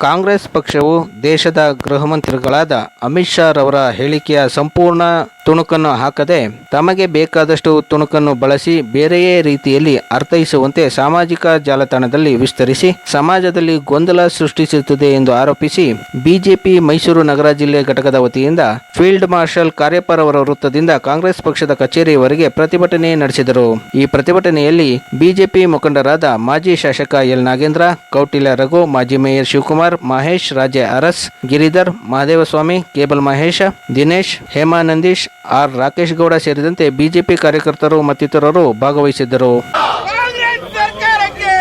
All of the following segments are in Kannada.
ಕಾಂಗ್ರೆಸ್ ಪಕ್ಷವು ದೇಶದ ಗೃಹ ಮಂತ್ರಿಗಳಾದ ಅಮಿತ್ ಶಾ ರವರ ಹೇಳಿಕೆಯ ಸಂಪೂರ್ಣ ತುಣುಕನ್ನು ಹಾಕದೆ ತಮಗೆ ಬೇಕಾದಷ್ಟು ತುಣುಕನ್ನು ಬಳಸಿ ಬೇರೆಯೇ ರೀತಿಯಲ್ಲಿ ಅರ್ಥೈಸುವಂತೆ ಸಾಮಾಜಿಕ ಜಾಲತಾಣದಲ್ಲಿ ವಿಸ್ತರಿಸಿ ಸಮಾಜದಲ್ಲಿ ಗೊಂದಲ ಸೃಷ್ಟಿಸುತ್ತದೆ ಎಂದು ಆರೋಪಿಸಿ ಬಿಜೆಪಿ ಮೈಸೂರು ನಗರ ಜಿಲ್ಲೆ ಘಟಕದ ವತಿಯಿಂದ ಫೀಲ್ಡ್ ಮಾರ್ಷಲ್ ಕಾರ್ಯಪ್ಪ ಅವರ ವೃತ್ತದಿಂದ ಕಾಂಗ್ರೆಸ್ ಪಕ್ಷದ ಕಚೇರಿಯವರೆಗೆ ಪ್ರತಿಭಟನೆ ನಡೆಸಿದರು. ಈ ಪ್ರತಿಭಟನೆಯಲ್ಲಿ ಬಿಜೆಪಿ ಮುಖಂಡರಾದ ಮಾಜಿ ಶಾಸಕ ಎಲ್ ನಾಗೇಂದ್ರ, ಕೌಟಿಲ್ಯ ರಘು, ಮಾಜಿ mayor Shivakumar Mahesh, Raje Aras, Giridhar Mahadevaswamy cable Mahesha, Dinesh, Hemanandish, R. Rakesh Gowda ಸೇರಿದಂತೆ ಬಿಜೆಪಿ ಕಾರ್ಯಕರ್ತರು ಮತ್ತಿತರರು ಭಾಗವಹಿಸಿದ್ದರು ಕಾಂಗ್ರೆಸ್ ಸರ್ಕಾರಕ್ಕೆ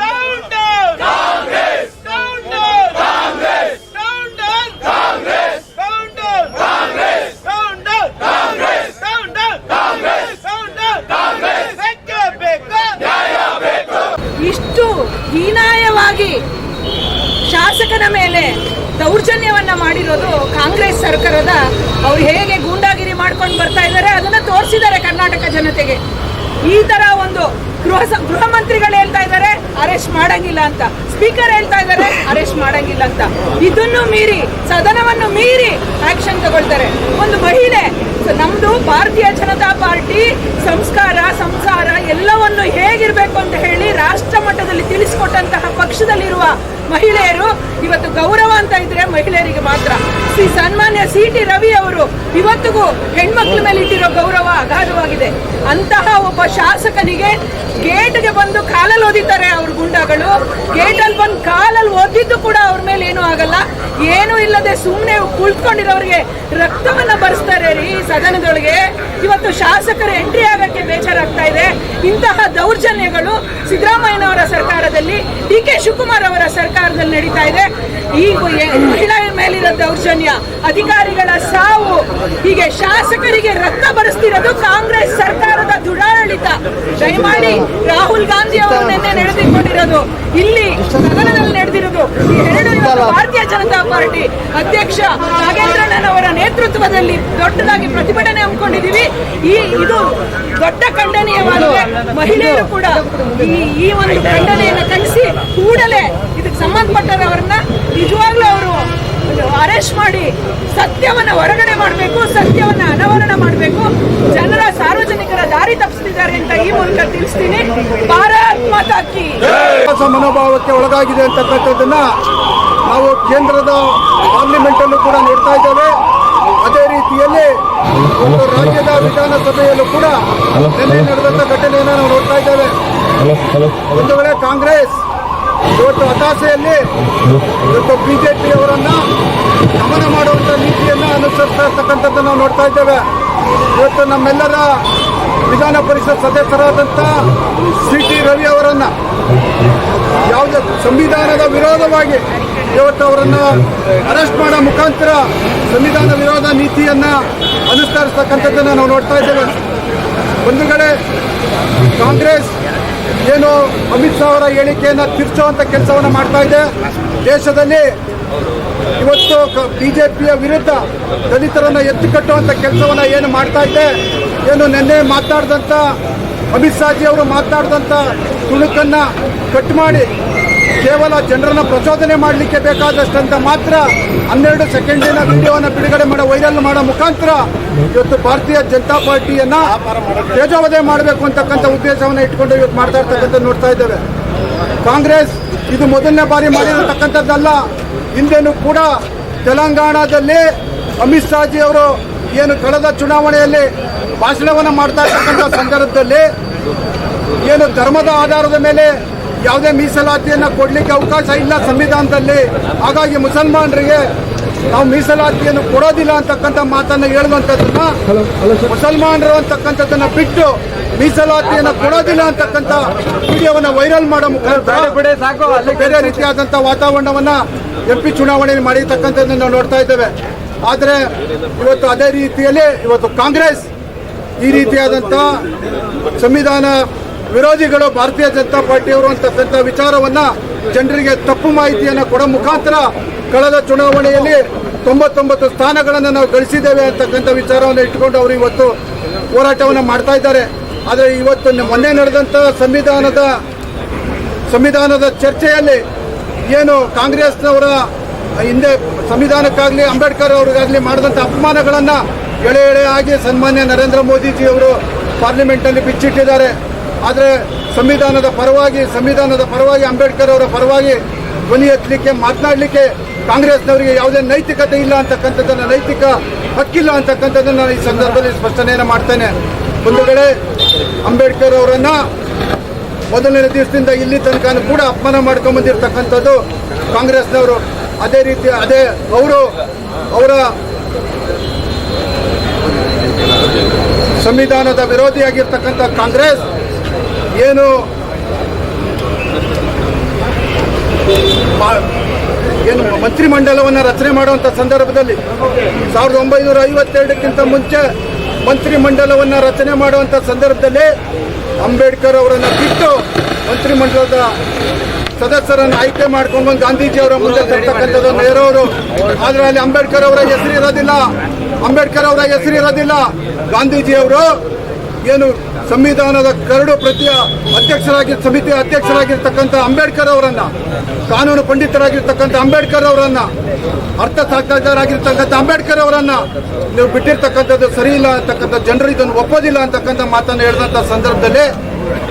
down down Congress down down Congress down down Congress down down Congress down down Congress down down Congress down down Congress ಬೇಕೇ ಬೇಕು ನ್ಯಾಯ ಬೇಕು ಇಷ್ಟು ಹೀನಾಯವಾಗಿ ಶಾಸಕನ ಮೇಲೆ ದೌರ್ಜನ್ಯವನ್ನ ಮಾಡಿರೋದು ಕಾಂಗ್ರೆಸ್ ಸರ್ಕಾರದ ಅವ್ರು ಹೇಗೆ ಗೂಂಡಾಗಿರಿ ಮಾಡ್ಕೊಂಡು ಬರ್ತಾ ಇದ್ದಾರೆ ಅದನ್ನ ತೋರಿಸಿದ್ದಾರೆ ಕರ್ನಾಟಕ ಜನತೆಗೆ ಈ ತರ ಒಂದು ಗೃಹ ಸ- ಗೃಹ ಮಂತ್ರಿಗಳು ಹೇಳ್ತಾ ಇದ್ದಾರೆ ಅರೆಸ್ಟ್ ಮಾಡಂಗಿಲ್ಲ ಅಂತ. ಸ್ಪೀಕರ್ ಹೇಳ್ತಾ ಇದ್ದಾರೆ ಅರೆಸ್ಟ್ ಮಾಡಂಗಿಲ್ಲ ಅಂತ. ಇದನ್ನು ಮೀರಿ, ಸದನವನ್ನು ಮೀರಿ ಆಕ್ಷನ್ ತಗೊಳ್ತಾರೆ. ಒಂದು ಮಹಿಳೆ ನಮ್ದು ಭಾರತೀಯ ಜನತಾ ಪಾರ್ಟಿ, ಸಂಸ್ಕಾರ, ಸಂಸಾರ ಎಲ್ಲವನ್ನು ಹೇಗಿರ್ಬೇಕು ಅಂತ ಹೇಳಿ ರಾಷ್ಟ್ರ ಮಟ್ಟದಲ್ಲಿ ತಿಳಿಸಿಕೊಟ್ಟಂತಹ ಪಕ್ಷದಲ್ಲಿರುವ ಮಹಿಳೆಯರು ಇವತ್ತು ಗೌರವ ಅಂತ ಇದ್ರೆ ಮಹಿಳೆಯರಿಗೆ ಮಾತ್ರ. ಶ್ರೀ ಸನ್ಮಾನ್ಯ ಸಿ ಟಿ ರವಿ ಅವರು ಇವತ್ತಿಗೂ ಹೆಣ್ಮಕ್ಳ ಮೇಲೆ ಇಟ್ಟಿರೋ ಗೌರವ ಅಗಾಧವಾಗಿದೆ. ಅಂತಹ ಒಬ್ಬ ಶಾಸಕನಿಗೆ ಗೇಟ್ಗೆ ಬಂದು ಕಾಲಲ್ಲಿ ಓದಿತಾರೆ ಅವ್ರ ಗುಂಡಗಳು. ಗೇಟಲ್ಲಿ ಬಂದು ಕಾಲಲ್ಲಿ ಓದಿದ್ದು ಕೂಡ ಅವ್ರ ಮೇಲೆ ಏನೂ ಆಗಲ್ಲ. ಏನೂ ಇಲ್ಲದೆ ಸುಮ್ಮನೆ ಕುಳಿತುಕೊಂಡಿರೋರಿಗೆ ರಕ್ತವನ್ನ ಬರೆಸ್ತಾರೆ ರೀ ಸದನದೊಳಗೆ. ಇವತ್ತು ಶಾಸಕರ ಎಂಟ್ರಿ ಆಗಕ್ಕೆ ಬೇಜಾರಾಗ್ತಾ ಇದೆ. ಇಂತಹ ದೌರ್ಜನ್ಯಗಳು ಸಿದ್ದರಾಮಯ್ಯನವರ ಸರ್ಕಾರದಲ್ಲಿ ಡಿ ಕೆ ಶಿವಕುಮಾರ್ ಅವರ ಸರ್ಕಾರದಲ್ಲಿ ನಡೀತಾ ಇದೆ. ಈ ಮಹಿಳೆಯ ಮೇಲಿರೋ ದೌರ್ಜನ್ಯ, ಅಧಿಕಾರಿಗಳ ಸಾವು, ಹೀಗೆ ಶಾಸಕರಿಗೆ ರಕ್ತ ಬರೆಸ್ತಿರೋದು ಕಾಂಗ್ರೆಸ್ ಸರ್ಕಾರದ ದುರಾಡಳಿತ. ದಯಮಾಡಿ ರಾಹುಲ್ ಗಾಂಧಿ ಅವರು ನಿನ್ನೆ ನಡೆದುಕೊಂಡಿರೋದು. ಇಲ್ಲಿ ಸದನದಲ್ಲಿ ನಡೆದಿರೋದು ಈ ಎರಡು ಭಾರತೀಯ ಜನತಾ ಪಾರ್ಟಿ ಅಧ್ಯಕ್ಷ ನಾಗೇಂದ್ರಣ್ಣನ್ ಅವರ ನೇತೃತ್ವದಲ್ಲಿ ದೊಡ್ಡದಾಗಿ ಪ್ರತಿಭಟನೆ ಹಮ್ಮಿಕೊಂಡಿದ್ದೀವಿ. ಈ ಇದು ದೊಡ್ಡ ಖಂಡನೀಯವಾಗಿದೆ. ಮಹಿಳೆಯರು ಕೂಡ ಈ ಈ ಒಂದು ಖಂಡನೆಯನ್ನು ಖಂಡಿಸಿ ಕೂಡಲೇ ಇದಕ್ಕೆ ಸಂಬಂಧಪಟ್ಟವರನ್ನ ನಿಜವಾಗ್ಲೂ ಅವರು ಅರೆಸ್ಟ್ ಮಾಡಿ ಸತ್ಯವನ್ನ ಹೊರಗಡೆ ಮಾಡಬೇಕು ಸತ್ಯವನ್ನ ಅನಾವರಣ ಮಾಡಬೇಕು. ಜನರ ಸಾರ್ವಜನಿಕರ ದಾರಿ ತಪ್ಪಿಸ್ತಿದ್ದಾರೆ ಅಂತ ಈ ಮೂಲಕ ತಿಳಿಸ್ತೀನಿ. ಭಾರತ್ ಮಾತಾಕಿ ಮನೋಭಾವಕ್ಕೆ ಒಳಗಾಗಿದೆ ಅಂತಕ್ಕಂಥದ್ದನ್ನ ನಾವು ಕೇಂದ್ರದ ಪಾರ್ಲಿಮೆಂಟ್ ಅನ್ನು ಕೂಡ ನೋಡ್ತಾ ಇದ್ದೇವೆ. ಅದೇ ರೀತಿಯಲ್ಲಿ ಒಂದು ರಾಜ್ಯದ ವಿಧಾನಸಭೆಯಲ್ಲೂ ಕೂಡ ನಿನ್ನೆ ನಡೆದಂತ ಘಟನೆಯನ್ನು ನಾವು ನೋಡ್ತಾ ಇದ್ದೇವೆ. ಒಂದು ವೇಳೆ ಕಾಂಗ್ರೆಸ್ ಇವತ್ತು ಹತಾಶೆಯಲ್ಲಿ ಇವತ್ತು ಬಿಜೆಪಿ ಗಮನ ಮಾಡುವಂತ ನೀತಿಯನ್ನ ಅನುಸರಿಸ್ತಾ ಇರ್ತಕ್ಕಂಥದ್ದು ನಾವು ನೋಡ್ತಾ ಇದ್ದೇವೆ. ಇವತ್ತು ನಮ್ಮೆಲ್ಲರ ವಿಧಾನ ಪರಿಷತ್ ಸದಸ್ಯರಾದಂಥ ಸಿ ಟಿ ರವಿ ಅವರನ್ನ ಯಾವುದೇ ಸಂವಿಧಾನದ ವಿರೋಧವಾಗಿ ಇವತ್ತು ಅವರನ್ನು ಅರೆಸ್ಟ್ ಮಾಡೋ ಮುಖಾಂತರ ಸಂವಿಧಾನ ವಿರೋಧ ನೀತಿಯನ್ನ ಅನುಸರಿಸ್ತಕ್ಕಂಥದ್ದನ್ನು ನಾವು ನೋಡ್ತಾ ಇದ್ದೇವೆ. ಒಂದು ಕಡೆ ಕಾಂಗ್ರೆಸ್ ಏನು ಅಮಿತ್ ಶಾ ಅವರ ಹೇಳಿಕೆಯನ್ನು ತಿರ್ಚುವಂತ ಕೆಲಸವನ್ನು ಮಾಡ್ತಾ ಇದೆ. ದೇಶದಲ್ಲಿ ಇವತ್ತು ಬಿಜೆಪಿಯ ವಿರುದ್ಧ ದಲಿತರನ್ನು ಎತ್ತು ಕಟ್ಟುವಂತ ಕೆಲಸವನ್ನ ಏನು ಮಾಡ್ತಾ ಇದೆ. ಏನು ನಿನ್ನೆ ಮಾತಾಡಿದಂಥ ಅಮಿತ್ ಶಾಜಿ ಅವರು ಮಾತಾಡಿದಂಥ ತುಣುಕನ್ನ ಕಟ್ ಮಾಡಿ ಕೇವಲ ಜನರನ್ನ ಪ್ರಚೋದನೆ ಮಾಡಲಿಕ್ಕೆ ಬೇಕಾದಷ್ಟಂತ ಮಾತ್ರ ಹನ್ನೆರಡು ಸೆಕೆಂಡಿನ ವಿಡಿಯೋನ ಬಿಡುಗಡೆ ಮಾಡೋ, ವೈರಲ್ ಮಾಡೋ ಮುಖಾಂತರ ಇವತ್ತು ಭಾರತೀಯ ಜನತಾ ಪಾರ್ಟಿಯನ್ನ ತೇಜೋವಧೆ ಮಾಡಬೇಕು ಅಂತಕ್ಕಂಥ ಉದ್ದೇಶವನ್ನು ಇಟ್ಕೊಂಡು ಇವತ್ತು ಮಾಡ್ತಾ ಇರ್ತಕ್ಕಂಥ ನೋಡ್ತಾ ಇದ್ದೇವೆ. ಕಾಂಗ್ರೆಸ್ ಇದು ಮೊದಲನೇ ಬಾರಿ ಮಾಡಿರತಕ್ಕಂಥದ್ದಲ್ಲ. ಹಿಂದೆನೂ ಕೂಡ ತೆಲಂಗಾಣದಲ್ಲಿ ಅಮಿತ್ ಶಾಜಿ ಅವರು ಏನು ಕಳೆದ ಚುನಾವಣೆಯಲ್ಲಿ ಭಾಷಣವನ್ನು ಮಾಡ್ತಾ ಇರ್ತಕ್ಕಂಥ ಸಂದರ್ಭದಲ್ಲಿ ಏನು ಧರ್ಮದ ಆಧಾರದ ಮೇಲೆ ಯಾವುದೇ ಮೀಸಲಾತಿಯನ್ನು ಕೊಡಲಿಕ್ಕೆ ಅವಕಾಶ ಇಲ್ಲ ಸಂವಿಧಾನದಲ್ಲಿ. ಹಾಗಾಗಿ ಮುಸಲ್ಮಾನರಿಗೆ ನಾವು ಮೀಸಲಾತಿಯನ್ನು ಕೊಡೋದಿಲ್ಲ ಅಂತಕ್ಕಂಥ ಮಾತನ್ನು ಹೇಳುವಂಥದ್ದನ್ನ ಮುಸಲ್ಮಾನರು ಅಂತಕ್ಕಂಥದ್ದನ್ನ ಬಿಟ್ಟು ಮೀಸಲಾತಿಯನ್ನು ಕೊಡೋದಿಲ್ಲ ಅಂತಕ್ಕಂಥ ವಿಡಿಯೋವನ್ನು ವೈರಲ್ ಮಾಡೋ ಮುಖಾಂತರ ಅಲ್ಲಿ ಬೇರೆ ರೀತಿಯಾದಂಥ ವಾತಾವರಣವನ್ನು ಎಂ ಪಿ ಚುನಾವಣೆಯಲ್ಲಿ ಮಾಡಿರ್ತಕ್ಕಂಥದ್ದನ್ನು ನಾವು ನೋಡ್ತಾ ಇದ್ದೇವೆ. ಆದರೆ ಇವತ್ತು ಅದೇ ರೀತಿಯಲ್ಲಿ ಇವತ್ತು ಕಾಂಗ್ರೆಸ್ ಈ ರೀತಿಯಾದಂಥ ಸಂವಿಧಾನ ವಿರೋಧಿಗಳು ಭಾರತೀಯ ಜನತಾ ಪಾರ್ಟಿಯವರು ಅಂತಕ್ಕಂಥ ವಿಚಾರವನ್ನ ಜನರಿಗೆ ತಪ್ಪು ಮಾಹಿತಿಯನ್ನು ಕೊಡೋ ಮುಖಾಂತರ ಕಳೆದ ಚುನಾವಣೆಯಲ್ಲಿ ತೊಂಬತ್ತೊಂಬತ್ತು ಸ್ಥಾನಗಳನ್ನು ನಾವು ಗಳಿಸಿದ್ದೇವೆ ಅಂತಕ್ಕಂಥ ವಿಚಾರವನ್ನು ಇಟ್ಟುಕೊಂಡು ಅವರು ಇವತ್ತು ಹೋರಾಟವನ್ನು ಮಾಡ್ತಾ ಇದ್ದಾರೆ. ಆದರೆ ಇವತ್ತು ಮೊನ್ನೆ ನಡೆದಂಥ ಸಂವಿಧಾನದ ಸಂವಿಧಾನದ ಚರ್ಚೆಯಲ್ಲಿ ಏನು ಕಾಂಗ್ರೆಸ್ನವರ ಹಿಂದೆ ಸಂವಿಧಾನಕ್ಕಾಗಲಿ, ಅಂಬೇಡ್ಕರ್ ಅವ್ರಿಗಾಗಲಿ ಮಾಡಿದಂಥ ಅಪಮಾನಗಳನ್ನು ಎಳೆ ಎಳೆ ಆಗಿ ಸನ್ಮಾನ್ಯ ನರೇಂದ್ರ ಮೋದಿಜಿ ಅವರು ಪಾರ್ಲಿಮೆಂಟಲ್ಲಿ ಬಿಚ್ಚಿಟ್ಟಿದ್ದಾರೆ. ಆದರೆ ಸಂವಿಧಾನದ ಪರವಾಗಿ ಸಂವಿಧಾನದ ಪರವಾಗಿ ಅಂಬೇಡ್ಕರ್ ಅವರ ಪರವಾಗಿ ಧ್ವನಿ ಎತ್ತಲಿಕ್ಕೆ, ಮಾತನಾಡಲಿಕ್ಕೆ ಕಾಂಗ್ರೆಸ್ನವರಿಗೆ ಯಾವುದೇ ನೈತಿಕತೆ ಇಲ್ಲ ಅಂತಕ್ಕಂಥದ್ದನ್ನು, ನೈತಿಕ ಹಕ್ಕಿಲ್ಲ ಅಂತಕ್ಕಂಥದ್ದನ್ನು ನಾನು ಈ ಸಂದರ್ಭದಲ್ಲಿ ಸ್ಪಷ್ಟನೆಯನ್ನು ಮಾಡ್ತೇನೆ. ಒಂದು ವೇಳೆ ಅಂಬೇಡ್ಕರ್ ಅವರನ್ನು ಮೊದಲನೇ ದಿವಸದಿಂದ ಇಲ್ಲಿ ತನಕ ಕೂಡ ಅಪಮಾನ ಮಾಡ್ಕೊಂಡ್ಬಂದಿರ್ತಕ್ಕಂಥದ್ದು ಕಾಂಗ್ರೆಸ್ನವರು. ಅದೇ ರೀತಿ, ಅದೇ ಅವರು ಅವರ ಸಂವಿಧಾನದ ವಿರೋಧಿಯಾಗಿರ್ತಕ್ಕಂಥ ಕಾಂಗ್ರೆಸ್ ಏನು? ಏನು ಮಂತ್ರಿಮಂಡಲವನ್ನು ರಚನೆ ಮಾಡುವಂಥ ಸಂದರ್ಭದಲ್ಲಿ ಸಾವಿರದ ಒಂಬೈನೂರ ಐವತ್ತೆರಡಕ್ಕಿಂತ ಮುಂಚೆ ಮಂತ್ರಿಮಂಡಲವನ್ನು ರಚನೆ ಮಾಡುವಂಥ ಸಂದರ್ಭದಲ್ಲಿ ಅಂಬೇಡ್ಕರ್ ಅವರನ್ನು ಬಿಟ್ಟು ಮಂತ್ರಿಮಂಡಲದ ಸದಸ್ಯರನ್ನು ಆಯ್ಕೆ ಮಾಡ್ಕೊಂಡು ಗಾಂಧೀಜಿ ಅವರ ಮುಂದೆ ತರ್ತಕ್ಕಂಥದ್ದು ಅವರು ಆದ್ರೆ ಅಲ್ಲಿ ಅಂಬೇಡ್ಕರ್ ಅವರ ಹೆಸರು ಇರೋದಿಲ್ಲ. ಅಂಬೇಡ್ಕರ್ ಅವರ ಹೆಸರು ಇರೋದಿಲ್ಲ. ಗಾಂಧೀಜಿ ಅವರು ಏನು ಸಂವಿಧಾನದ ಕರಡು ಪ್ರತಿಯ ಅಧ್ಯಕ್ಷರಾಗಿ ಸಮಿತಿ ಅಧ್ಯಕ್ಷರಾಗಿರ್ತಕ್ಕಂಥ ಅಂಬೇಡ್ಕರ್ ಅವರನ್ನ, ಕಾನೂನು ಪಂಡಿತರಾಗಿರ್ತಕ್ಕಂಥ ಅಂಬೇಡ್ಕರ್ ಅವರನ್ನ ಅರ್ಥಶಾಸ್ತ್ರಜ್ಞರಾಗಿರ್ತಕ್ಕಂಥ ಅಂಬೇಡ್ಕರ್ ಅವರನ್ನ ನೀವು ಬಿಟ್ಟಿರ್ತಕ್ಕಂಥದ್ದು ಸರಿ ಇಲ್ಲ ಅಂತಕ್ಕಂಥ ಜನರು ಇದನ್ನು ಒಪ್ಪೋದಿಲ್ಲ ಅಂತಕ್ಕಂಥ ಮಾತನ್ನು ಹೇಳಿದಂಥ ಸಂದರ್ಭದಲ್ಲಿ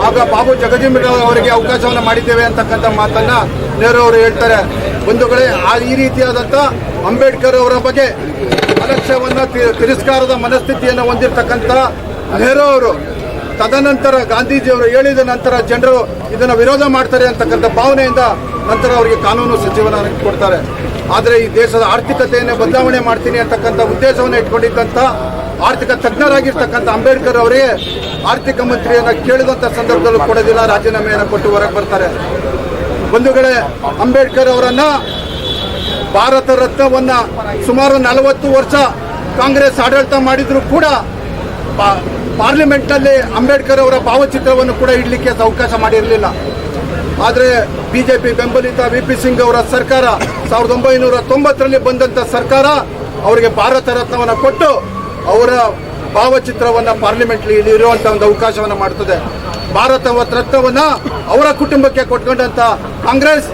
ಆಗ ಬಾಬು ಜಗಜೀವರಾವ್ ಅವರಿಗೆ ಅವಕಾಶವನ್ನು ಮಾಡಿದ್ದೇವೆ ಅಂತಕ್ಕಂಥ ಮಾತನ್ನ ನೆಹರು ಅವರು ಹೇಳ್ತಾರೆ. ಬಂಧುಗಳೇ, ಆ ಈ ರೀತಿಯಾದಂಥ ಅಂಬೇಡ್ಕರ್ ಅವರ ಬಗ್ಗೆ ಅಲಕ್ಷ್ಯವನ್ನು ತಿರಸ್ಕಾರದ ಮನಸ್ಥಿತಿಯನ್ನು ಹೊಂದಿರತಕ್ಕಂಥ ನೆಹರು ಅವರು ತದನಂತರ ಗಾಂಧೀಜಿಯವರು ಹೇಳಿದ ನಂತರ ಜನರು ಇದನ್ನು ವಿರೋಧ ಮಾಡ್ತಾರೆ ಅಂತಕ್ಕಂಥ ಭಾವನೆಯಿಂದ ನಂತರ ಅವರಿಗೆ ಕಾನೂನು ಸಚಿವನ ಕೊಡ್ತಾರೆ. ಆದರೆ ಈ ದೇಶದ ಆರ್ಥಿಕತೆಯನ್ನು ಬದಲಾವಣೆ ಮಾಡ್ತೀನಿ ಅಂತಕ್ಕಂಥ ಉದ್ದೇಶವನ್ನು ಇಟ್ಕೊಂಡಿದ್ದಂಥ ಆರ್ಥಿಕ ತಜ್ಞರಾಗಿರ್ತಕ್ಕಂಥ ಅಂಬೇಡ್ಕರ್ ಅವರಿಗೆ ಆರ್ಥಿಕ ಮಂತ್ರಿಯನ್ನ ಕೇಳಿದಂಥ ಸಂದರ್ಭದಲ್ಲೂ ಕೊಡೋದಿಲ್ಲ, ರಾಜೀನಾಮೆಯನ್ನು ಕೊಟ್ಟು ಹೊರಗೆ ಬರ್ತಾರೆ. ಬಂಧುಗಳೇ, ಅಂಬೇಡ್ಕರ್ ಅವರನ್ನು ಭಾರತ ರತ್ನವನ್ನ ಸುಮಾರು ನಲವತ್ತು ವರ್ಷ ಕಾಂಗ್ರೆಸ್ ಆಡಳಿತ ಮಾಡಿದರೂ ಕೂಡ ಪಾರ್ಲಿಮೆಂಟ್ನಲ್ಲಿ ಅಂಬೇಡ್ಕರ್ ಅವರ ಭಾವಚಿತ್ರವನ್ನು ಕೂಡ ಇಡಲಿಕ್ಕೆ ಅವಕಾಶ ಮಾಡಿರಲಿಲ್ಲ. ಆದರೆ ಬಿಜೆಪಿ ಬೆಂಬಲಿತ ವಿ ಪಿ ಸಿಂಗ್ ಅವರ ಸರ್ಕಾರ ಸಾವಿರದ ಒಂಬೈನೂರ ತೊಂಬತ್ತರಲ್ಲಿ ಬಂದಂಥ ಸರ್ಕಾರ ಅವರಿಗೆ ಭಾರತ ರತ್ನವನ್ನು ಕೊಟ್ಟು ಅವರ ಭಾವಚಿತ್ರವನ್ನು ಪಾರ್ಲಿಮೆಂಟ್ಲಿ ಇರುವಂಥ ಒಂದು ಅವಕಾಶವನ್ನು ಮಾಡ್ತದೆ. ಭಾರತ ರತ್ನವನ್ನ ಅವರ ಕುಟುಂಬಕ್ಕೆ ಕೊಟ್ಕೊಂಡಂತ ಕಾಂಗ್ರೆಸ್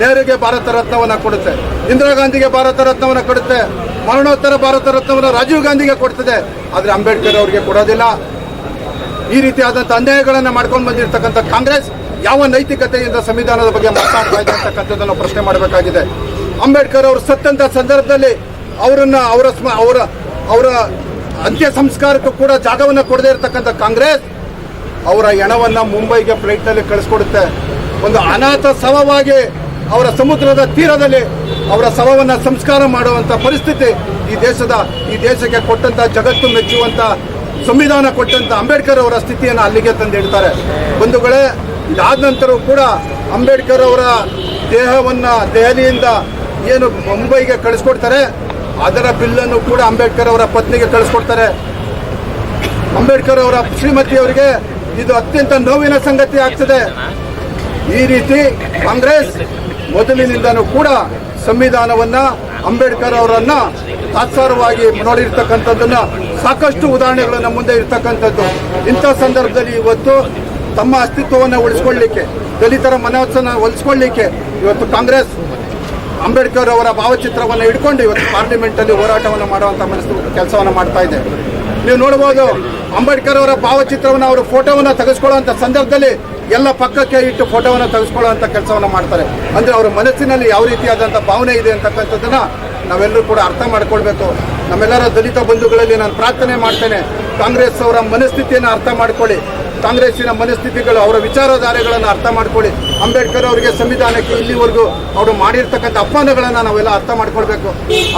ನೆಹರಿಗೆ ಭಾರತ ರತ್ನವನ್ನ ಕೊಡುತ್ತೆ. ಇಂದಿರಾ ಗಾಂಧಿಗೆ ಭಾರತ ರತ್ನವನ್ನ ಕೊಡುತ್ತೆ. ಮರಣೋತ್ತರ ಭಾರತ ರತ್ನವನ್ನ ರಾಜೀವ್ ಗಾಂಧಿಗೆ ಕೊಡ್ತದೆ. ಆದರೆ ಅಂಬೇಡ್ಕರ್ ಅವರಿಗೆ ಕೊಡೋದಿಲ್ಲ. ಈ ರೀತಿಯಾದಂಥ ಅನ್ಯಾಯಗಳನ್ನು ಮಾಡ್ಕೊಂಡು ಬಂದಿರತಕ್ಕಂಥ ಕಾಂಗ್ರೆಸ್ ಯಾವ ನೈತಿಕತೆಯಿಂದ ಸಂವಿಧಾನದ ಬಗ್ಗೆ ಮಾತನಾಡ್ತಾ ಇದೆ ಅಂತಕ್ಕಂಥದ್ದನ್ನು ಪ್ರಶ್ನೆ ಮಾಡಬೇಕಾಗಿದೆ. ಅಂಬೇಡ್ಕರ್ ಅವರು ಸತ್ತಂತ ಸಂದರ್ಭದಲ್ಲಿ ಅವರನ್ನು ಅವರ ಸ್ಮ- ಅವರ ಅವರ ಅಂತ್ಯ ಸಂಸ್ಕಾರಕ್ಕೂ ಕೂಡ ಜಾಗವನ್ನು ಕೊಡದೇ ಇರತಕ್ಕಂಥ ಕಾಂಗ್ರೆಸ್ ಅವರ ಹೆಣವನ್ನು ಮುಂಬೈಗೆ ಫ್ಲೈಟ್ನಲ್ಲಿ ಕಳಿಸ್ಕೊಡುತ್ತೆ. ಒಂದು ಅನಾಥ ಶವವಾಗಿ ಅವರ ಸಮುದ್ರದ ತೀರದಲ್ಲಿ ಅವರ ಶವವನ್ನು ಸಂಸ್ಕಾರ ಮಾಡುವಂಥ ಪರಿಸ್ಥಿತಿ ಈ ದೇಶದ, ಈ ದೇಶಕ್ಕೆ ಕೊಟ್ಟಂತ ಜಗತ್ತು ಮೆಚ್ಚುವಂತ, ಸಂವಿಧಾನ ಕೊಟ್ಟಂತ ಅಂಬೇಡ್ಕರ್ ಅವರ ಸ್ಥಿತಿಯನ್ನು ಅಲ್ಲಿಗೆ ತಂದಿಡ್ತಾರೆ ಬಂಧುಗಳೇ, ಇದಾದ ನಂತರವೂ ಕೂಡ ಅಂಬೇಡ್ಕರ್ ಅವರ ದೇಹವನ್ನು ದೆಹಲಿಯಿಂದ ಏನು ಮುಂಬೈಗೆ ಕಳಿಸ್ಕೊಡ್ತಾರೆ, ಅದರ ಬಿಲ್ಲನ್ನು ಕೂಡ ಅಂಬೇಡ್ಕರ್ ಅವರ ಪತ್ನಿಗೆ ಕಳಿಸ್ಕೊಡ್ತಾರೆ. ಅಂಬೇಡ್ಕರ್ ಅವರ ಶ್ರೀಮತಿಯವರಿಗೆ ಇದು ಅತ್ಯಂತ ನೋವಿನ ಸಂಗತಿ ಆಗ್ತದೆ. ಈ ರೀತಿ ಕಾಂಗ್ರೆಸ್ ಮೊದಲಿನಿಂದನೂ ಕೂಡ ಸಂವಿಧಾನವನ್ನ ಅಂಬೇಡ್ಕರ್ ಅವರನ್ನ ತಾತ್ಸಾರವಾಗಿ ನೋಡಿರ್ತಕ್ಕಂಥದ್ದನ್ನ ಸಾಕಷ್ಟು ಉದಾಹರಣೆಗಳು ಮುಂದೆ ಇರ್ತಕ್ಕಂಥದ್ದು. ಇಂಥ ಸಂದರ್ಭದಲ್ಲಿ ಇವತ್ತು ತಮ್ಮ ಅಸ್ತಿತ್ವವನ್ನು ಉಳಿಸ್ಕೊಳ್ಳಿಕ್ಕೆ, ದಲಿತರ ಮನಸ್ಸನ್ನು ಒಲಿಸ್ಕೊಳ್ಳಿಕ್ಕೆ ಇವತ್ತು ಕಾಂಗ್ರೆಸ್ ಅಂಬೇಡ್ಕರ್ ಅವರ ಭಾವಚಿತ್ರವನ್ನು ಇಟ್ಕೊಂಡು ಇವತ್ತು ಪಾರ್ಲಿಮೆಂಟಲ್ಲಿ ಹೋರಾಟವನ್ನು ಮಾಡುವಂಥ ಮನಸ್ಸು ಕೆಲಸವನ್ನು ಮಾಡ್ತಾ ಇದೆ. ನೀವು ನೋಡ್ಬೋದು ಅಂಬೇಡ್ಕರ್ ಅವರ ಭಾವಚಿತ್ರವನ್ನು ಅವರ ಫೋಟೋವನ್ನು ತೆಗೆಸ್ಕೊಳ್ಳುವಂಥ ಸಂದರ್ಭದಲ್ಲಿ ಎಲ್ಲ ಪಕ್ಕಕ್ಕೆ ಇಟ್ಟು ಫೋಟೋವನ್ನು ತೆಗೆಸ್ಕೊಳ್ಳುವಂಥ ಕೆಲಸವನ್ನು ಮಾಡ್ತಾರೆ. ಅಂದರೆ ಅವರ ಮನಸ್ಸಿನಲ್ಲಿ ಯಾವ ರೀತಿಯಾದಂಥ ಭಾವನೆ ಇದೆ ಅಂತಕ್ಕಂಥದ್ದನ್ನು ನಾವೆಲ್ಲರೂ ಕೂಡ ಅರ್ಥ ಮಾಡ್ಕೊಳ್ಬೇಕು. ನಮ್ಮೆಲ್ಲರ ದಲಿತ ಬಂಧುಗಳಲ್ಲಿ ನಾನು ಪ್ರಾರ್ಥನೆ ಮಾಡ್ತೇನೆ. ಕಾಂಗ್ರೆಸ್ ಅವರ ಮನಸ್ಥಿತಿಯನ್ನು ಅರ್ಥ ಮಾಡಿಕೊಳ್ಳಿ. ಕಾಂಗ್ರೆಸ್ಸಿನ ಮನಸ್ಥಿತಿಗಳು, ಅವರ ವಿಚಾರಧಾರೆಗಳನ್ನು ಅರ್ಥ ಮಾಡಿಕೊಳ್ಳಿ. ಅಂಬೇಡ್ಕರ್ ಅವರಿಗೆ ಸಂವಿಧಾನಕ್ಕೆ ಇಲ್ಲಿವರೆಗೂ ಅವರು ಮಾಡಿರ್ತಕ್ಕಂಥ ಅಪಮಾನಗಳನ್ನು ನಾವೆಲ್ಲ ಅರ್ಥ ಮಾಡ್ಕೊಳ್ಬೇಕು.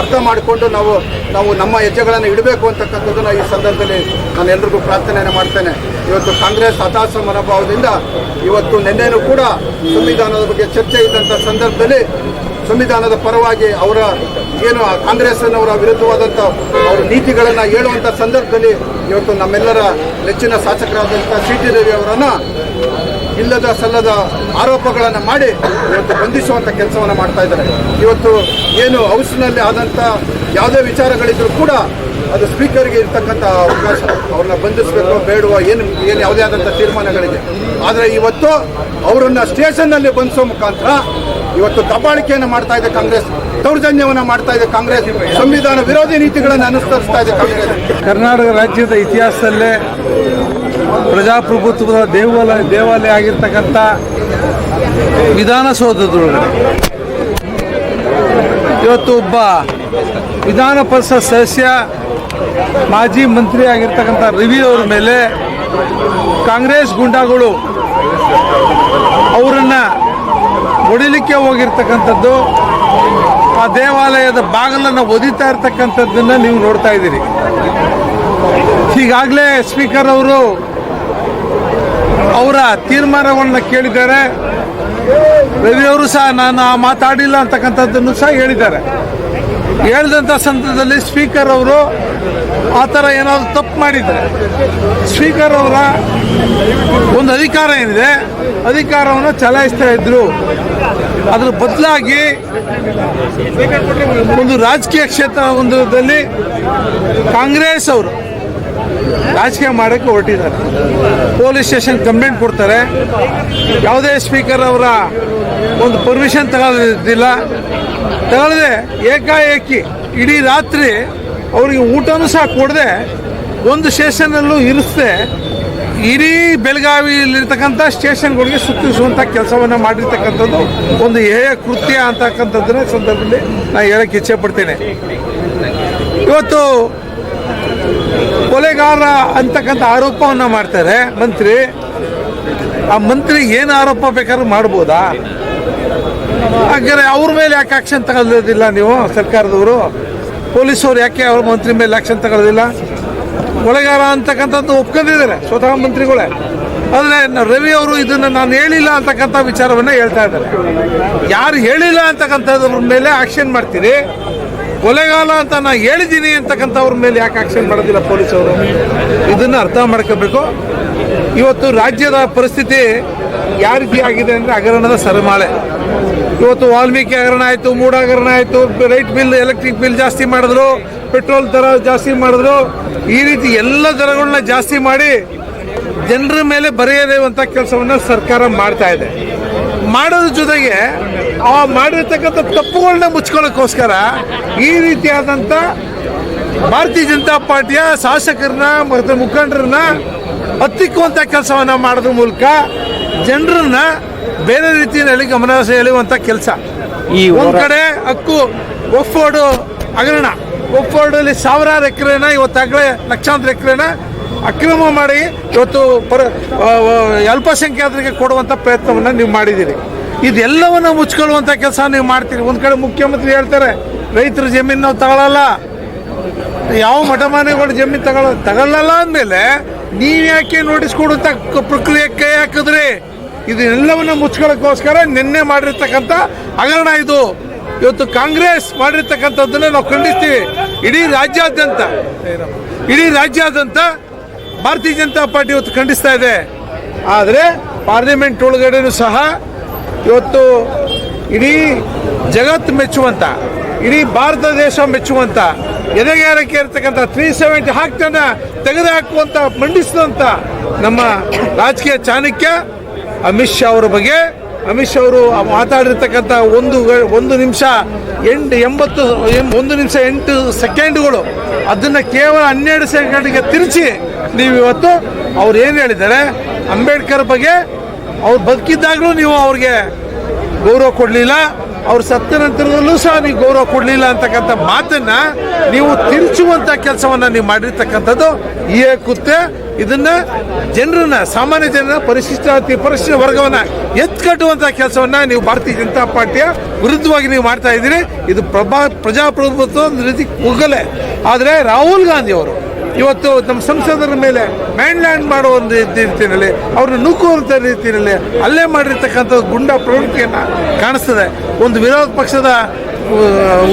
ಅರ್ಥ ಮಾಡಿಕೊಂಡು ನಾವು ನಾವು ನಮ್ಮ ಹೆಜ್ಜೆಗಳನ್ನು ಇಡಬೇಕು ಅಂತಕ್ಕಂಥದ್ದನ್ನು ಈ ಸಂದರ್ಭದಲ್ಲಿ ನಾನು ಎಲ್ರಿಗೂ ಪ್ರಾರ್ಥನೆಯನ್ನು ಮಾಡ್ತೇನೆ. ಇವತ್ತು ಕಾಂಗ್ರೆಸ್ ಹತಾಶ ಮನೋಭಾವದಿಂದ ಇವತ್ತು ನಿನ್ನೆನೂ ಕೂಡ ಸಂವಿಧಾನದ ಬಗ್ಗೆ ಚರ್ಚೆ ಇದ್ದಂಥ ಸಂದರ್ಭದಲ್ಲಿ ಸಂವಿಧಾನದ ಪರವಾಗಿ ಅವರ ಏನು ಕಾಂಗ್ರೆಸ್ ಕಾಂಗ್ರೆಸ್ನವರ ವಿರುದ್ಧವಾದಂಥ ಅವರ ನೀತಿಗಳನ್ನು ಹೇಳುವಂಥ ಸಂದರ್ಭದಲ್ಲಿ ಇವತ್ತು ನಮ್ಮೆಲ್ಲರ ನೆಚ್ಚಿನ ಶಾಸಕರಾದಂಥ ಸಿ ಟಿ ರವಿ ಅವರನ್ನು ಇಲ್ಲದ ಸಲ್ಲದ ಆರೋಪಗಳನ್ನು ಮಾಡಿ ಇವತ್ತು ಬಂಧಿಸುವಂಥ ಕೆಲಸವನ್ನು ಮಾಡ್ತಾ ಇದ್ದಾರೆ. ಇವತ್ತು ಏನು ಹೌಸ್ನಲ್ಲಿ ಆದಂಥ ಯಾವುದೇ ವಿಚಾರಗಳಿದ್ರು ಕೂಡ ಅದು ಸ್ಪೀಕರ್ಗೆ ಇರ್ತಕ್ಕಂಥ ಅವಕಾಶ ಅವ್ರನ್ನ ಬಂಧಿಸಬೇಕು ಬೇಡುವ ಏನು ಏನು ಯಾವುದೇ ಆದಂಥ ತೀರ್ಮಾನಗಳಿದೆ ಆದರೆ ಇವತ್ತು ಅವರನ್ನು ಸ್ಟೇಷನ್ನಲ್ಲಿ ಬಂಧಿಸೋ ಮುಖಾಂತರ ಇವತ್ತು ದಬ್ಬಾಳಿಕೆಯನ್ನು ಮಾಡ್ತಾ ಇದೆ ಕಾಂಗ್ರೆಸ್. ದೌರ್ಜನ್ಯವನ್ನು ಮಾಡ್ತಾ ಇದೆ ಕಾಂಗ್ರೆಸ್. ಸಂವಿಧಾನ ವಿರೋಧಿ ನೀತಿಗಳನ್ನು ಅನುಸರಿಸ್ತಾ ಇದೆ ಕಾಂಗ್ರೆಸ್. ಕರ್ನಾಟಕ ರಾಜ್ಯದ ಇತಿಹಾಸದಲ್ಲೇ ಪ್ರಜಾಪ್ರಭುತ್ವದ ದೇವಾಲಯ ದೇವಾಲಯ ಆಗಿರ್ತಕ್ಕಂಥ ವಿಧಾನಸೌಧದೊಳಗಡೆ. ಇವತ್ತು ಒಬ್ಬ ವಿಧಾನ ಪರಿಷತ್ ಸದಸ್ಯ, ಮಾಜಿ ಮಂತ್ರಿ ಆಗಿರ್ತಕ್ಕಂಥ ರವಿ ಅವರ ಮೇಲೆ ಕಾಂಗ್ರೆಸ್ ಗುಂಡಾಗಳು ಅವರನ್ನು ಹೊಡಿಲಿಕ್ಕೆ ಹೋಗಿರ್ತಕ್ಕಂಥದ್ದು ಆ ದೇವಾಲಯದ ಬಾಗಿಲನ್ನು ಒದಿತಾ ಇರ್ತಕ್ಕಂಥದ್ದನ್ನು ನೀವು ನೋಡ್ತಾ ಇದ್ದೀರಿ. ಈಗಾಗಲೇ ಸ್ಪೀಕರ್ ಅವರು ಅವರ ತೀರ್ಮಾನವನ್ನು ಕೇಳಿದ್ದಾರೆ. ರವಿಯವರು ಸಹ ನಾನು ಮಾತಾಡಿಲ್ಲ ಅಂತಕ್ಕಂಥದ್ದನ್ನು ಸಹ ಹೇಳಿದ್ದಾರೆ. ಹೇಳಿದಂಥ ಸಂದರ್ಭದಲ್ಲಿ ಸ್ಪೀಕರ್ ಅವರು ಆ ಥರ ಏನಾದರೂ ತಪ್ಪು ಮಾಡಿದರೆ ಸ್ಪೀಕರ್ ಅವರ ಒಂದು ಅಧಿಕಾರ ಏನಿದೆ, ಅಧಿಕಾರವನ್ನು ಚಲಾಯಿಸ್ತಾ ಇದ್ರು. ಅದ್ರ ಬದಲಾಗಿ ಒಂದು ರಾಜಕೀಯ ಕ್ಷೇತ್ರ ಒಂದರಲ್ಲಿ ಕಾಂಗ್ರೆಸ್ ಅವರು ರಾಜಕೀಯ ಮಾಡೋಕ್ಕೆ ಹೊರಟಿದ್ದಾರೆ. ಪೊಲೀಸ್ ಸ್ಟೇಷನ್ ಕಂಪ್ಲೇಂಟ್ ಕೊಡ್ತಾರೆ. ಯಾವುದೇ ಸ್ಪೀಕರ್ ಅವರ ಒಂದು ಪರ್ಮಿಷನ್ ತಗೊಳ್ಳೋದಿಲ್ಲ ತಗೊಳ್ಳದೆ ಏಕಾಏಕಿ ಇಡೀ ರಾತ್ರಿ ಅವರಿಗೆ ಊಟನೂ ಸಹ ಕೊಡದೆ, ಒಂದು ಸ್ಟೇಷನಲ್ಲೂ ಇರಿಸದೆ. ಇಡೀ ಬೆಳಗಾವಿಯಲ್ಲಿರ್ತಕ್ಕಂಥ ಸ್ಟೇಷನ್ಗಳಿಗೆ ಸುತ್ತಿಸುವಂಥ ಕೆಲಸವನ್ನು ಮಾಡಿರ್ತಕ್ಕಂಥದ್ದು ಒಂದು ಹೇಯ ಕೃತ್ಯ ಅಂತಕ್ಕಂಥದ್ದನ್ನ ಸಂದರ್ಭದಲ್ಲಿ ನಾನು ಹೇಳಕ್ಕೆ ಇಚ್ಛೆ ಪಡ್ತೇನೆ. ಇವತ್ತು ಕೊಲೆಗಾರ ಅಂತಕ್ಕಂಥ ಆರೋಪವನ್ನು ಮಾಡ್ತಾರೆ. ಮಂತ್ರಿ, ಆ ಮಂತ್ರಿ ಏನು ಆರೋಪ ಬೇಕಾದ್ರೂ ಮಾಡ್ಬೋದಾ? ಹಾಗಾದ್ರೆ ಅವ್ರ ಮೇಲೆ ಯಾಕೆ ಆಕ್ಷನ್ ತಗೊಳ್ಳೋದಿಲ್ಲ ನೀವು ಸರ್ಕಾರದವರು? ಪೊಲೀಸವ್ರು ಯಾಕೆ ಅವ್ರ ಮಂತ್ರಿ ಮೇಲೆ ಆಕ್ಷನ್ ತಗೊಳ್ಳೋದಿಲ್ಲ? ಒಳಗಾರ ಅಂತಕ್ಕಂಥದ್ದು ಒಪ್ಕೊಂಡಿದ್ದಾರೆ, ಸ್ವತಃ ಮಂತ್ರಿಗಳೇ. ಆದರೆ ರವಿ ಅವರು ಇದನ್ನು ನಾನು ಹೇಳಿಲ್ಲ ಅಂತಕ್ಕಂಥ ವಿಚಾರವನ್ನು ಹೇಳ್ತಾ ಇದ್ದಾರೆ. ಯಾರು ಹೇಳಿಲ್ಲ ಅಂತಕ್ಕಂಥದ್ರ ಮೇಲೆ ಆಕ್ಷನ್ ಮಾಡ್ತೀರಿ? ಕೊಲೆಗಾಲ ಅಂತ ನಾನು ಹೇಳಿದ್ದೀನಿ ಅಂತಕ್ಕಂಥವ್ರ ಮೇಲೆ ಯಾಕೆ ಆಕ್ಷನ್ ಮಾಡೋದಿಲ್ಲ ಪೊಲೀಸವರು? ಇದನ್ನು ಅರ್ಥ ಮಾಡ್ಕೋಬೇಕು. ಇವತ್ತು ರಾಜ್ಯದ ಪರಿಸ್ಥಿತಿ ಯಾವ ರೀತಿ ಆಗಿದೆ ಅಂದರೆ ಹಗರಣದ ಸರಮಾಳೆ. ಇವತ್ತು ವಾಲ್ಮೀಕಿ ಹಗರಣ ಆಯಿತು, ಮೂಡ ಹಗರಣ ಆಯಿತು ಲೈಟ್ ಬಿಲ್ ಎಲೆಕ್ಟ್ರಿಕ್ ಬಿಲ್ ಜಾಸ್ತಿ ಮಾಡಿದ್ರು ಪೆಟ್ರೋಲ್ ದರ ಜಾಸ್ತಿ ಮಾಡಿದ್ರು. ಈ ರೀತಿ ಎಲ್ಲ ದರಗಳನ್ನ ಜಾಸ್ತಿ ಮಾಡಿ ಜನರ ಮೇಲೆ ಬರೆಯದೇವಂಥ ಕೆಲಸವನ್ನು ಸರ್ಕಾರ ಮಾಡ್ತಾ ಇದೆ. ಮಾಡೋದ್ರ ಜೊತೆಗೆ ಆ ಮಾಡಿರ್ತಕ್ಕಂಥ ತಪ್ಪುಗಳನ್ನ ಮುಚ್ಕೊಳ್ಳೋಕ್ಕೋಸ್ಕರ ಈ ರೀತಿಯಾದಂಥ ಭಾರತೀಯ ಜನತಾ ಪಾರ್ಟಿಯ ಶಾಸಕರನ್ನ ಮತ್ತು ಮುಖಂಡರನ್ನ ಹತ್ತಿಕ್ಕುವಂಥ ಕೆಲಸವನ್ನು ಮಾಡೋದ್ರ ಮೂಲಕ ಜನರನ್ನ ಬೇರೆ ರೀತಿಯಲ್ಲಿ ಗಮನ ಸೆಳೆಯುವಂಥ ಕೆಲಸ. ಈ ಒಂದ್ ಕಡೆ ಹಕ್ಕು ಒಫೋರ್ಡು ಹಗರಣ. ಒಫೋರ್ಡಲ್ಲಿ ಸಾವಿರಾರು ಎಕರೆನ ಇವತ್ತಾಗಲೇ ಲಕ್ಷಾಂತರ ಎಕರೆನ ಅಕ್ರಮ ಮಾಡಿ ಇವತ್ತು ಪರ ಅಲ್ಪಸಂಖ್ಯಾತರಿಗೆ ಕೊಡುವಂಥ ಪ್ರಯತ್ನವನ್ನು ನೀವು ಮಾಡಿದ್ದೀರಿ. ಇದೆಲ್ಲವನ್ನು ಮುಚ್ಕೊಳ್ಳುವಂಥ ಕೆಲಸ ನೀವು ಮಾಡ್ತೀರಿ. ಒಂದು ಕಡೆ ಮುಖ್ಯಮಂತ್ರಿ ಹೇಳ್ತಾರೆ ರೈತರ ಜಮೀನು ನಾವು ತಗೊಳ್ಳಲ್ಲ ಯಾವ ಮಠಮಾನಿಗಳು ಜಮೀನು ತಗೊಳ ತಗೊಳ್ಳಲ್ಲ ಅಂದಮೇಲೆ ನೀವು ಯಾಕೆ ನೋಟಿಸ್ ಕೊಡುವಂತ ಪ್ರಕ್ರಿಯೆ ಕೈ ಹಾಕಿದ್ರಿ? ಇದನ್ನೆಲ್ಲವನ್ನು ಮುಚ್ಕೊಳ್ಳೋಕ್ಕೋಸ್ಕರ ನಿನ್ನೆ ಮಾಡಿರ್ತಕ್ಕಂಥ ಹಗರಣ ಇದು. ಇವತ್ತು ಕಾಂಗ್ರೆಸ್ ಮಾಡಿರ್ತಕ್ಕಂಥದ್ದನ್ನ ನಾವು ಖಂಡಿಸ್ತೀವಿ. ಇಡೀ ರಾಜ್ಯಾದ್ಯಂತ ಇಡೀ ರಾಜ್ಯಾದ್ಯಂತ ಭಾರತೀಯ ಜನತಾ ಪಾರ್ಟಿ ಇವತ್ತು ಖಂಡಿಸ್ತಾ ಇದೆ. ಆದರೆ ಪಾರ್ಲಿಮೆಂಟ್ ಒಳಗಡೆನೂ ಸಹ ಇವತ್ತು ಇಡೀ ಜಗತ್ತು ಮೆಚ್ಚುವಂತ, ಇಡೀ ಭಾರತ ದೇಶ ಮೆಚ್ಚುವಂತ ಎದೆಗಾರಿಕೆ ಇರತಕ್ಕಂಥ ತ್ರೀ ಸೆವೆಂಟಿ ತೆಗೆದು ತೆಗೆದುಹಾಕುವಂತ ಮಂಡಿಸಿದಂಥ ನಮ್ಮ ರಾಜಕೀಯ ಚಾಣಕ್ಯ ಅಮಿತ್ ಶಾ ಅವರ ಬಗ್ಗೆ. ಅಮಿತ್ ಶಾ ಅವರು ಮಾತಾಡಿರ್ತಕ್ಕಂಥ ಒಂದು ಒಂದು ನಿಮಿಷ ಎಂಟು, ಎಂಬತ್ತು ಒಂದು ನಿಮಿಷ ಎಂಟು ಸೆಕೆಂಡ್ಗಳು ಅದನ್ನು ಕೇವಲ ಹನ್ನೆರಡು ಸೆಕೆಂಡ್ಗೆ ತಿರುಚಿ ನೀವು ಇವತ್ತು ಅವ್ರು ಏನು ಹೇಳಿದ್ದಾರೆ, ಅಂಬೇಡ್ಕರ್ ಬಗ್ಗೆ ಅವ್ರು ಬದುಕಿದ್ದಾಗಲೂ ನೀವು ಅವ್ರಿಗೆ ಗೌರವ ಕೊಡಲಿಲ್ಲ, ಅವ್ರು ಸತ್ತ ನಂತರದಲ್ಲೂ ಸಹ ನೀವು ಗೌರವ ಕೊಡಲಿಲ್ಲ ಅಂತಕ್ಕಂಥ ಮಾತನ್ನು ನೀವು ತಿರುಚುವಂಥ ಕೆಲಸವನ್ನು ನೀವು ಮಾಡಿರ್ತಕ್ಕಂಥದ್ದು. ಈ ಕುತ್ತೆ ಇದನ್ನ ಜನರನ್ನ, ಸಾಮಾನ್ಯ ಜನರ ಪರಿಶಿಷ್ಟ ಜಾತಿ ಪರಿಶಿಷ್ಟ ವರ್ಗವನ್ನ ಎತ್ಕಟ್ಟುವಂತ ಕೆಲಸವನ್ನ ನೀವು ಭಾರತೀಯ ಜನತಾ ಪಾರ್ಟಿಯ ವಿರುದ್ಧವಾಗಿ ನೀವು ಮಾಡ್ತಾ ಇದ್ದೀರಿ. ಇದು ಪ್ರಭಾ, ಪ್ರಜಾಪ್ರಭುತ್ವ ರೀತಿ ಕುಗ್ಗಲೆ. ಆದರೆ ರಾಹುಲ್ ಗಾಂಧಿ ಅವರು ಇವತ್ತು ನಮ್ಮ ಸಂಸದರ ಮೇಲೆ ಮ್ಯಾಂಡ್ಲ್ಯಾಂಡ್ ಮಾಡೋ ಒಂದು ರೀತಿ- ರೀತಿಯಲ್ಲಿ, ಅವ್ರನ್ನ ನೂಕುವಂಥ ರೀತಿಯಲ್ಲಿ ಅಲ್ಲೇ ಮಾಡಿರ್ತಕ್ಕಂಥ ಗುಂಡ ಪ್ರವೃತ್ತಿಯನ್ನು ಕಾಣಿಸ್ತದೆ. ಒಂದು ವಿರೋಧ ಪಕ್ಷದ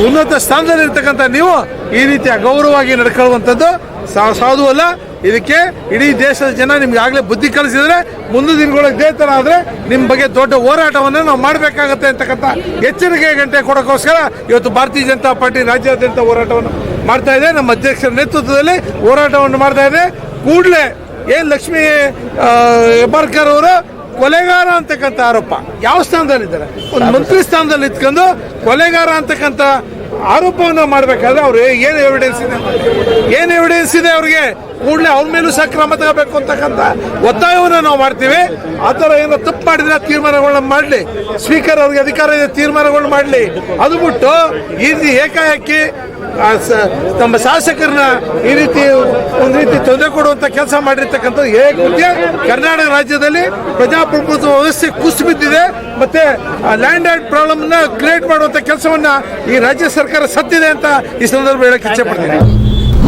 ಉನ್ನತ ಸ್ಥಾನದಲ್ಲಿರ್ತಕ್ಕಂಥ ನೀವು ಈ ರೀತಿ ಅಗೌರವವಾಗಿ ನಡ್ಕೊಳ್ಳುವಂಥದ್ದು ಸಾಧುವಲ್ಲ. ಇದಕ್ಕೆ ಇಡೀ ದೇಶದ ಜನ ನಿಮ್ಗೆ ಆಗಲೇ ಬುದ್ಧಿ ಕಲಿಸಿದ್ರೆ ಮುಂದೆ ದಿನಗಳಿಗೆ ಇದೇ ಥರ ಆದರೆ ನಿಮ್ಮ ಬಗ್ಗೆ ದೊಡ್ಡ ಹೋರಾಟವನ್ನು ನಾವು ಮಾಡಬೇಕಾಗತ್ತೆ ಅಂತಕ್ಕಂಥ ಎಚ್ಚರಿಕೆ ಗಂಟೆ ಕೊಡೋಕ್ಕೋಸ್ಕರ ಇವತ್ತು ಭಾರತೀಯ ಜನತಾ ಪಾರ್ಟಿ ರಾಜ್ಯಾದ್ಯಂತ ಹೋರಾಟವನ್ನು ಮಾಡ್ತಾ ಇದೆ. ನಮ್ಮ ಅಧ್ಯಕ್ಷರ ನೇತೃತ್ವದಲ್ಲಿ ಹೋರಾಟವನ್ನು ಮಾಡ್ತಾ ಇದೆ. ಕೂಡಲೇ ಏನು ಲಕ್ಷ್ಮೀ ಹೆಬ್ಬಾರ್ಕರ್ ಅವರು ಕೊಲೆಗಾರ ಅಂತಕ್ಕಂಥ ಆರೋಪ. ಯಾವ ಸ್ಥಾನದಲ್ಲಿದ್ದಾರೆ? ಒಂದು ಮಂತ್ರಿ ಸ್ಥಾನದಲ್ಲಿ ಇತ್ಕೊಂಡು ಕೊಲೆಗಾರ ಅಂತಕ್ಕಂಥ ಆರೋಪವನ್ನು ಮಾಡಬೇಕಾದ್ರೆ ಅವ್ರು ಏನು ಎವಿಡೆನ್ಸ್ ಇದೆ? ಏನು ಎವಿಡೆನ್ಸ್ ಇದೆ ಅವ್ರಿಗೆ? ಕೂಡಲೇ ಅವ್ರ ಮೇಲೂ ಸಹ ಕ್ರಮ ತಗೋಬೇಕು ಅಂತಕ್ಕಂಥ ಒತ್ತಾಯವನ್ನು ನಾವು ಮಾಡ್ತೀವಿ. ಆ ಥರ ಏನೋ ತಪ್ಪು ಮಾಡಿದ್ರೆ ತೀರ್ಮಾನಗಳನ್ನ ಮಾಡಲಿ. ಸ್ಪೀಕರ್ ಅವ್ರಿಗೆ ಅಧಿಕಾರ ಇದೆ ತೀರ್ಮಾನಗಳು ಮಾಡಲಿ. ಅದು ಬಿಟ್ಟು ಈ ರೀತಿ ಏಕಾಏಕಿ ನಮ್ಮ ಶಾಸಕರನ್ನ ಈ ರೀತಿ ಒಂದು ರೀತಿ ತೊಂದರೆ ಕೊಡುವಂಥ ಕೆಲಸ ಮಾಡಿರ್ತಕ್ಕಂಥ ಹೇಗೆ ಕರ್ನಾಟಕ ರಾಜ್ಯದಲ್ಲಿ ಪ್ರಜಾಪ್ರಭುತ್ವ ವ್ಯವಸ್ಥೆ ಕುಸಿದು ಬಿದ್ದಿದೆ ಮತ್ತೆ ಲ್ಯಾಂಡ್ ಆರ್ಡ್ ಪ್ರಾಬ್ಲಮ್ನ ಕ್ರಿಯೇಟ್ ಮಾಡುವಂಥ ಕೆಲಸವನ್ನ ಈ ರಾಜ್ಯ ಸರ್ಕಾರ ಸತ್ತಿದೆ ಅಂತ ಈ ಸಂದರ್ಭ ಹೇಳಕ್ಕೆ ಇಚ್ಛೆ